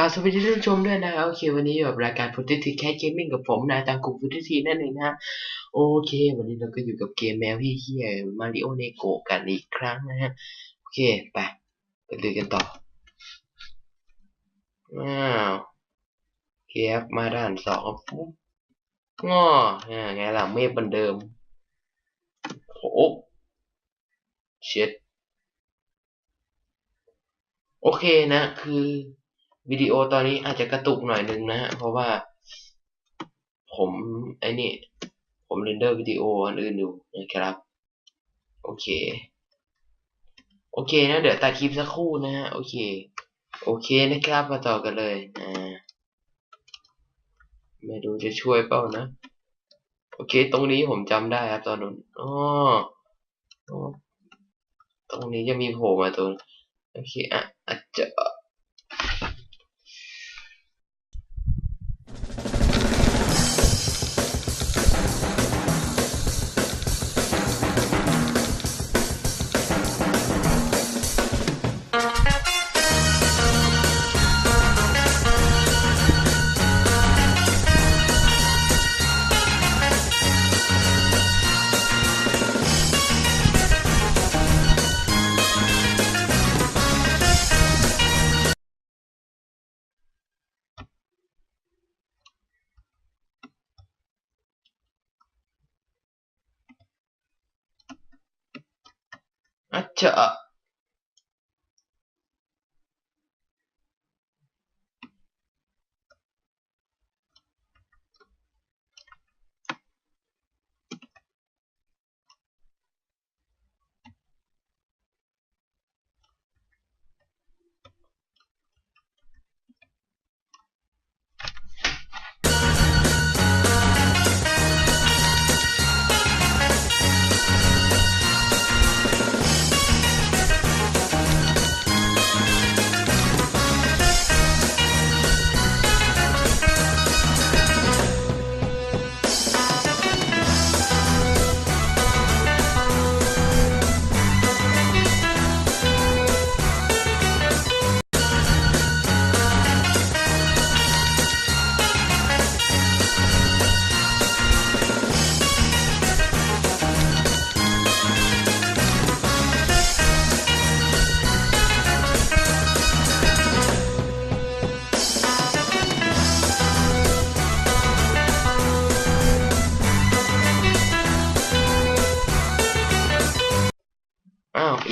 กราบสวัสดีท่านผู้ชมด้วยนะครับโอเค วันนี้อยู่กับรายการฟุตตี้แคสเกมมิ่งกับผมนายตามกลุ่มฟุตตี้นั่นเองนะฮะโอเค วันนี้เราก็อยู่กับเกมแมวเฮียมาริโอเนโกกันอีกครั้งนะฮะโอเค ไปไปดูกันต่ออ้าวเคครับมาด่านสองฟุ๊บง้ออ่าไงล่ะเมฆเหมือนเดิมโอ้เช็ดโอเคนะ คือ วิดีโอตอนนี้อาจจะกระตุกหน่อยนึงนะฮะเพราะว่า ผมไอ้นี่ผมเรนเดอร์วิดีโออันอื่นอยู่นะครับ โอเค โอเคนะ เดี๋ยวตัดคลิปสักครู่นะฮะ โอเค โอเคนะครับ มาต่อกันเลยอ่าไม่ดูจะช่วยเปล่านะ โอเค ตรงนี้ผมจำได้ครับตอนนู้นอ๋ออ๋อตรงนี้จะมีโผล่มาตรงโอเค อะอาจจะ อ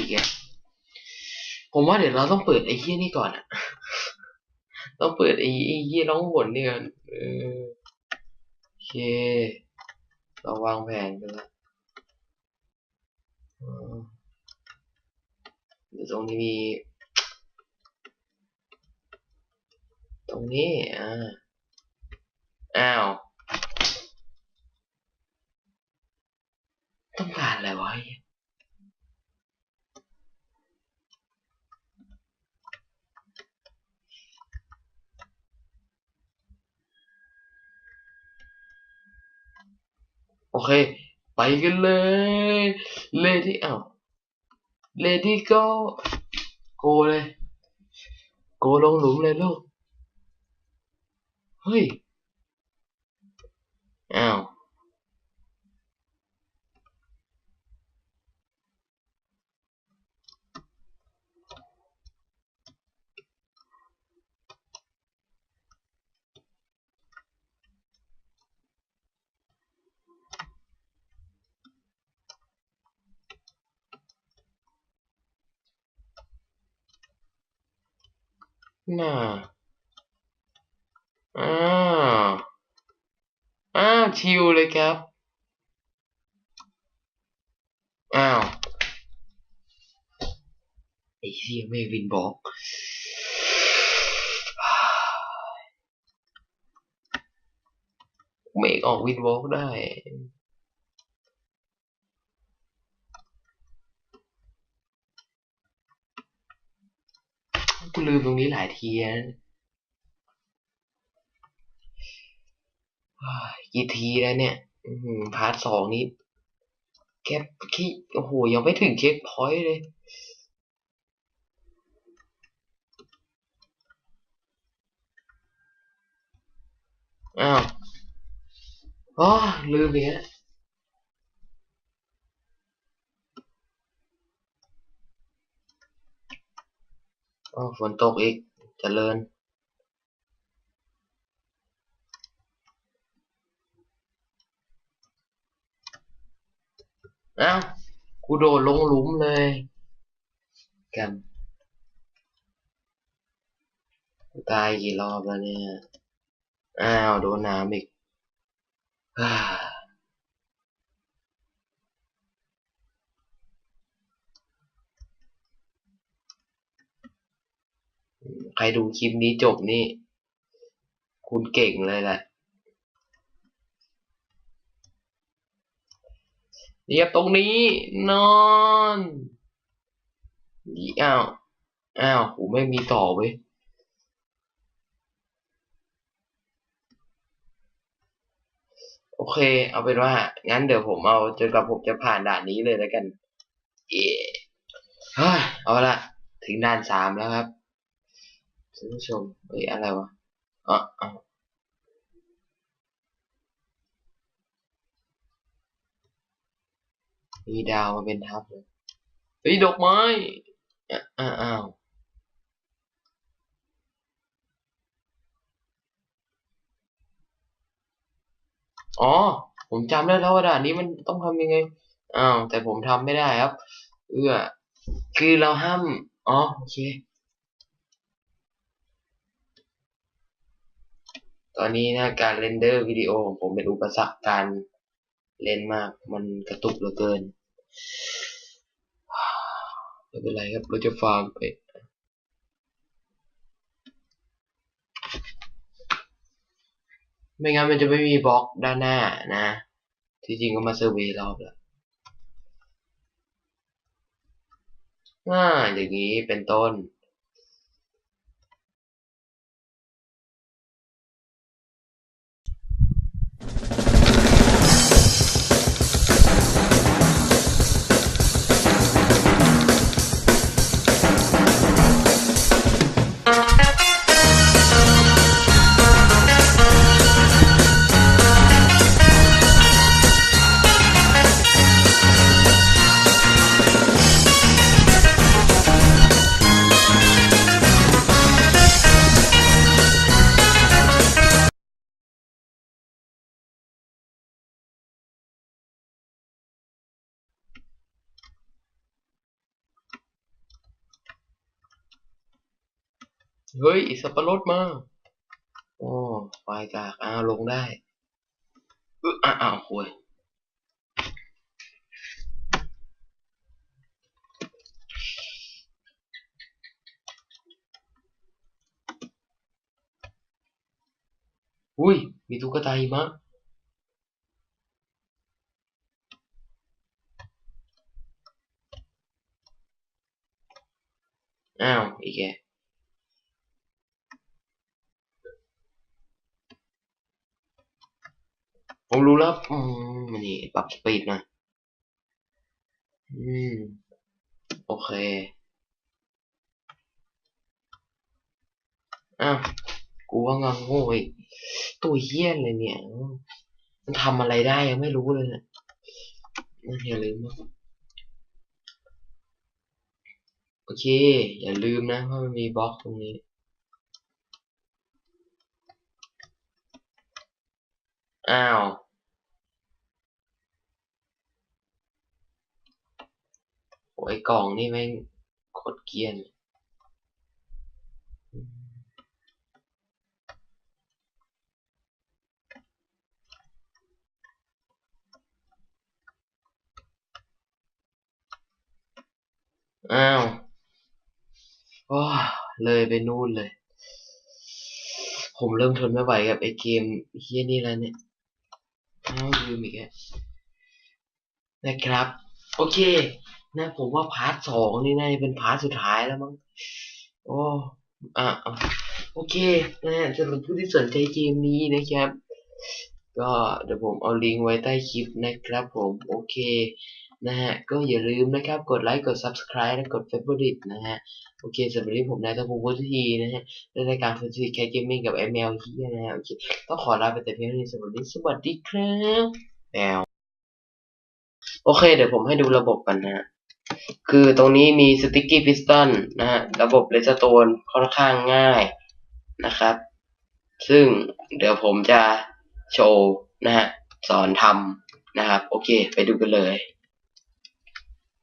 อีกอะผมว่าเดี๋ยวเราต้องเปิดไอ้เหี้ยนี่ก่อนอะต้องเปิดไอ้ไอ้เหี้ยร้องหวนนี่ก่อนเออโอเค เราวางแผนกันละเดี๋ยวตรงนี้มี ตรงนี้ อ่า อ้าวต้องการอะไรวะ เหี้ยโอเค ไปกันเลย เลดี้อ้าวเลดี้ก็โกเลย โกลงหลุมเลยลูก เฮ้ย อ้าว น่าอ้าวอ้าวชิวเลยครับ อ้าวไอ้เหี้ยไม่วินบอกเมกออกวินบอกได้ กูลืมตรงนี้หลายทีนะกี่ทีแล้วเนี่ยพาร์ทสองนี้แคปขี้โอ้โห ยังไม่ถึงเช็คพอยต์เลย อ้าวอ๋อลืมไปแล้ว ฝนตกอีกเจริญอ้ากูโดดลงหลุมเลยกันกูตายกี่รอบแล้วเนี่ย อ้าว โดนน้ำอีก ใครดูคลิปนี้จบนี่ คุณเก่งเลยแหละเรียบตรงนี้ นอนนี่อ้าวอ้าวกูไม่มีต่อเว้ยโอเค เอาเป็นว่า งั้นเดี๋ยวผมเอาจนกว่าผมจะผ่านด่านนี้เลยแล้วกันเย่เฮ้ยเอาละ ถึงด่านสามแล้วครับ ท่านผู้ชมเฮ้ยอะไรวะอ๋อมีดาวมาเป็นทับเลยเฮ้ยดอกไม้อะอะอ้าวอ๋อ ผมจำได้แล้วว่าด่านนี้มันต้องทำยังไง อ้าว แต่ผมทำไม่ได้ครับ เอื้อ คือเราห้าม อ๋อ โอเค ตอนนี้นะการเรนเดอร์วิดีโอของผมเป็นอุปสรรคการเล่นมาก มันกระตุกเหลือเกินไม่เป็นไรครับเราจะฟาร์มไปไม่งั้นมันจะไม่มีบล็อกด้านหน้านะ ที่จริงก็มาเซอร์เวยรอบแล้วอ่าอย่างนี้เป็นต้น เฮ้ยสับปะรดมาโอ้ไฟกากอ้าวลงได้อึอ้าวอ้าวโวยอุ้ย มีตุ๊กตาหิมะอ้าว อีกแก ผมรู้แล้วมันนี่ปรับสปีดนะ อืม โอเค อ้าว กูว่างงโง่อีกตัวเฮี้ยนเลยเนี่ย มันทำอะไรได้ยังไม่รู้เลยเนี่ยอย่าลืมนะโอเค อย่าลืมนะว่ามันมีบล็อกตรงนี้ อ้าวโอ้ยกล่องนี่แม่งโคตรเกรียนอ้าวโอ้เลยไปนู่นเลย ผมเริ่มทนไม่ไหวกับไอ้เกมเฮี้ยนี่แล้วเนี่ย อ้าวลืมอีกแล้วนะครับ โอเค นะผมว่าพาร์ทสองนี่น่าจะเป็นพาร์ทสุดท้ายแล้วมั้งโอ้อะโอเคนะสำหรับผู้ที่สนใจเกมนี้นะครับ ก็เดี๋ยวผมเอาลิงก์ไว้ใต้คลิปนะครับผม โอเค นะฮะ ก็อย่าลืมนะครับ กดไลค์ กด subscribe และกด favorite นะฮะ โอเคสำหรับวันนี้ผมนายตะพงศ์พุทธีนะฮะในรายการฟูจิแค g เกมมิ่งกับ ML เฮียนะฮะ โอเค ต้องขอลาไปแต่เพียงเท่านี้สำหรับวันนี้สวัสดีครับแมวโอเค เดี๋ยวผมให้ดูระบบกันนะฮะ คือตรงนี้มี sticky piston นนะฮะ ระบบ redstone ค่อนข้างง่ายนะครับ ซึ่งเดี๋ยวผมจะโชว์นะฮะ สอนทำนะครับ โอเค ไปดูกันเลย